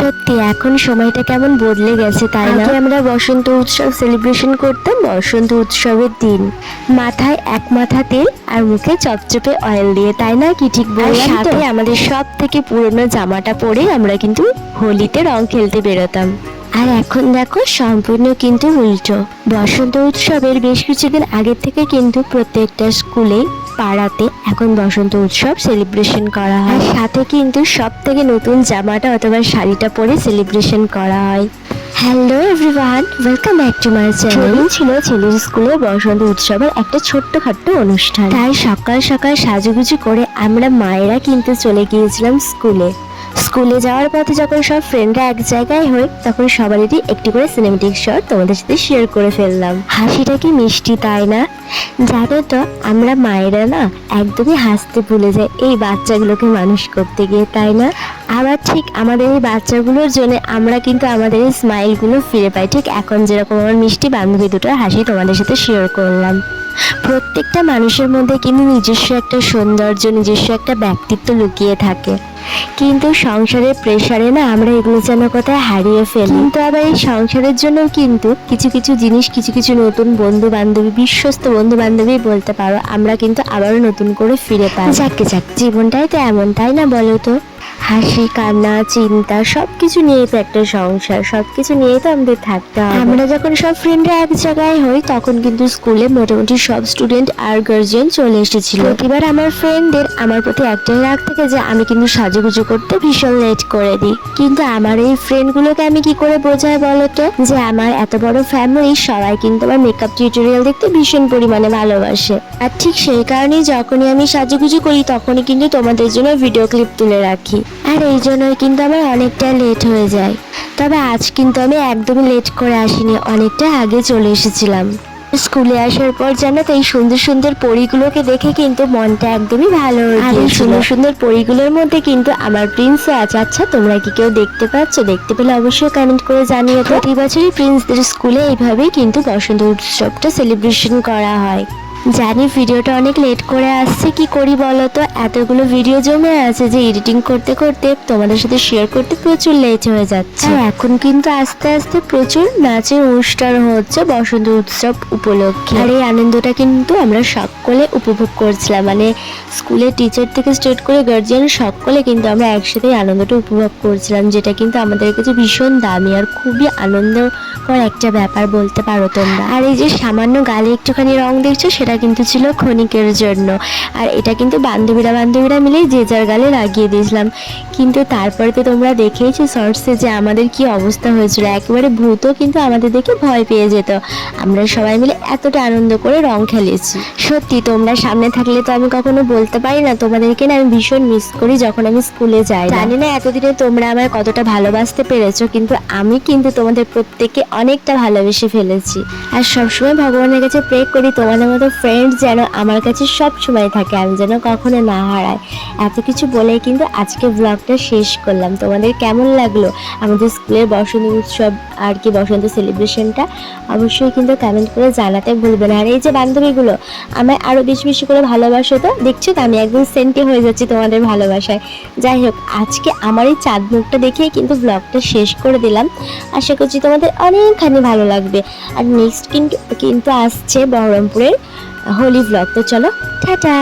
সত্যি এখন সময়টা কেমন বদলে গেছে তাই না? আমরা বসন্ত উৎসব সেলিব্রেশন করতাম বসন্ত উৎসবের দিন। মাথায় এক মাথা তেল আর মুখে চপচপে অয়েল দিয়ে তাই না কি ঠিক বললাম সাথে আমাদের সব থেকে পুরনো জামাটা পরে আমরা কিন্তু হোলিতে রং খেলতে বেরোতাম। আর এখন দেখো সম্পূর্ণ কিন্তু উল্টো। বসন্ত উৎসবের বেশ কিছুদিন আগের থেকে কিন্তু প্রত্যেকটা স্কুলে পাড়াতে এখন বসন্ত উৎসব সেলিব্রেশন করা হয়। সাথে কিন্তু সব থেকে নতুন জামাটা অথবা শাড়িটা পরে সেলিব্রেশন করা হয়। Hello everyone welcome back to my channel ছিল ছেলের স্কুলে বসন্ত উৎসবের একটা ছোট্ট খাট্ট অনুষ্ঠান। তাই সকাল সকাল সাজুগুজু করে আমরা মায়েরা কিন্তু চলে গিয়েছিলাম স্কুলে স্কুলে যাওয়ার পথে যখন সব ফ্রেন্ডরা এক জায়গায় হই তখন সবারই একটি করে সিনেমেটিক শট তোমাদের সাথে শেয়ার করে ফেললাম। হাসিটা কি মিষ্টি তাই না? জানো তো, আমরা মায়েরা না একদমই হাসতে ভুলে যাই এই বাচ্চাগুলোকে মানুষ করতে গিয়ে, তাই না? আবার ঠিক আমাদের এই বাচ্চাগুলোর জন্য আমরা কিন্তু আমাদের এই স্মাইলগুলো ফিরে পাই। ঠিক এখন যেরকম আমার মিষ্টি বান্ধবী দুটোর হাসি তোমাদের সাথে শেয়ার করলাম। প্রত্যেকটা মানুষের মধ্যে কিন্তু নিজস্ব একটা সৌন্দর্য, নিজস্ব একটা ব্যক্তিত্ব লুকিয়ে থাকে। কিন্তু সংসারের প্রেশারে না আমরা এগুলো যেন কোথায় হারিয়ে ফেলি। কিন্তু আবার এই সংসারের জন্য কিন্তু কিছু কিছু জিনিস, কিছু কিছু নতুন বন্ধু বান্ধবী বিশ্বস্ত বন্ধু বান্ধবী বলতে পারো, আমরা কিন্তু আবারও নতুন করে ফিরে পাই। যাকে যাক, জীবনটাই তো এমন, তাই না বলো তো? হাসি কান্না চিন্তা সবকিছু নিয়ে তো একটা সংসার সবকিছু নিয়ে তো আমাদের থাকতে হবে। আমরা যখন সব ফ্রেন্ডরা এক জায়গায় হই তখন কিন্তু স্কুলে মোটামুটি সব স্টুডেন্ট আর গার্জিয়ান চলে এসেছিল। এবার আমার ফ্রেন্ডদের আমার প্রতি একটাই রাগ থাকে যে আমি কিন্তু সাজুগুজু করতে ভীষণ লেট করে দিই। কিন্তু আমার এই ফ্রেন্ডগুলোকে আমি কি করে বোঝাই বলতো? যে আমার এত বড় ফ্যামিলি সবাই কিন্তু আমার মেকআপ টিউটোরিয়াল দেখতে ভীষণ পরিমাণে ভালোবাসে। আর ঠিক সেই কারণেই যখনই আমি সাজুগুজু করি তখনই কিন্তু তোমাদের জন্য ভিডিও ক্লিপ তুলে রাখি। আর এই জন্যই কিন্তু আমার অনেকটা লেট হয়ে যায়। তবে আজ কিন্তু আমি একদমই লেট করে আসিনি অনেকটা আগে চলে এসেছিলাম। স্কুলে আসার পর জানো তো এই সুন্দর সুন্দর পরিগুলোকে দেখে কিন্তু মনটা একদমই ভালো আর এই সুন্দর সুন্দর পরিগুলোর মধ্যে কিন্তু আমার প্রিন্সও আছে। আচ্ছা তোমরা কি কেউ দেখতে পাচ্ছ? দেখতে পেলে অবশ্যই কমেন্ট করে জানিও। তো প্রতি বছরই প্রিন্সদের স্কুলে এইভাবেই কিন্তু বসন্ত উৎসবটা সেলিব্রেশন করা হয়। জানি ভিডিওটা অনেক লেট করে আসছে কি করি বলো তো? এতগুলো ভিডিও জমে আছে যে এডিটিং করতে করতে তোমাদের সাথে শেয়ার করতে প্রচুর লেট হয়ে যাচ্ছে। আর এখন কিন্তু আস্তে আস্তে প্রচুর নাচের অনুষ্ঠান হচ্ছে বসন্ত উৎসব উপলক্ষে। আর এই আনন্দটা কিন্তু আমরা সকলে উপভোগ করছিলাম। মানে স্কুলের টিচার থেকে স্টার্ট করে গার্জিয়ান সকলে কিন্তু আমরা একসাথে আনন্দটা উপভোগ করছিলাম যেটা কিন্তু আমাদের কাছে ভীষণ দামি আর খুবই আনন্দকর একটা ব্যাপার বলতে পারো তোমরা। আর এই যে সামান্য গালে একটুখানি রং দেখছ সেটা কিন্তু ছিল ক্ষণিকের জন্য। আর এটা কিন্তু বান্ধবীরা বান্ধবীরা মিলে যে যার গালে লাগিয়ে দিয়েছিলাম। কিন্তু তারপরে তো তোমরা দেখেইছো শর্টসে যে আমাদের কি অবস্থা হয়েছিল। একেবারে ভূতও কিন্তু আমাদের দেখে ভয় পেয়ে যেত। আমরা সবাই মিলে এতটা আনন্দ করে রং খেলেছি। সত্যি, তোমরা সামনে থাকলে তো আমি কখনো বলতে পারি না তোমাদেরকে না, আমি ভীষণ মিস করি যখন আমি স্কুলে যাই। জানি না এতদিনে তোমরা আমার কতটা ভালোবাসতে পেরেছ, কিন্তু আমি কিন্তু তোমাদের প্রত্যেককে অনেকটা ভালোবেসে ফেলেছি। আর সবসময় ভগবানের কাছে প্রে করি, তোমাদের মতো ফ্রেন্ড যেন আমার কাছে সব সময় থাকে, আমি যেন কখনো না হারাই। এত কিছু বলে কিন্তু আজকে ব্লগটা শেষ করলাম। তোমাদের কেমন লাগল আমাদের স্কুলের বসন্ত উৎসব আর কি বসন্ত সেলিব্রেশনটা অবশ্যই কিন্তু কমেন্ট করে জানাতে ভুলবে না। আর এই যে বান্ধবীগুলো, আমায় আরও বেশি বেশি করে ভালোবাসো তো? দেখছ তো আমি একদম সেন্টে হয়ে যাচ্ছি তোমাদের ভালোবাসায়। যাই হোক, আজকে আমার এই চাঁদ মুখটা দেখেই কিন্তু ব্লগটা শেষ করে দিলাম। আশা করছি তোমাদের অনেকখানি ভালো লাগবে। আর নেক্সট কিন্তু কিন্তু আসছে বহরমপুরের হোলি ব্লগ তো চলো টাটা।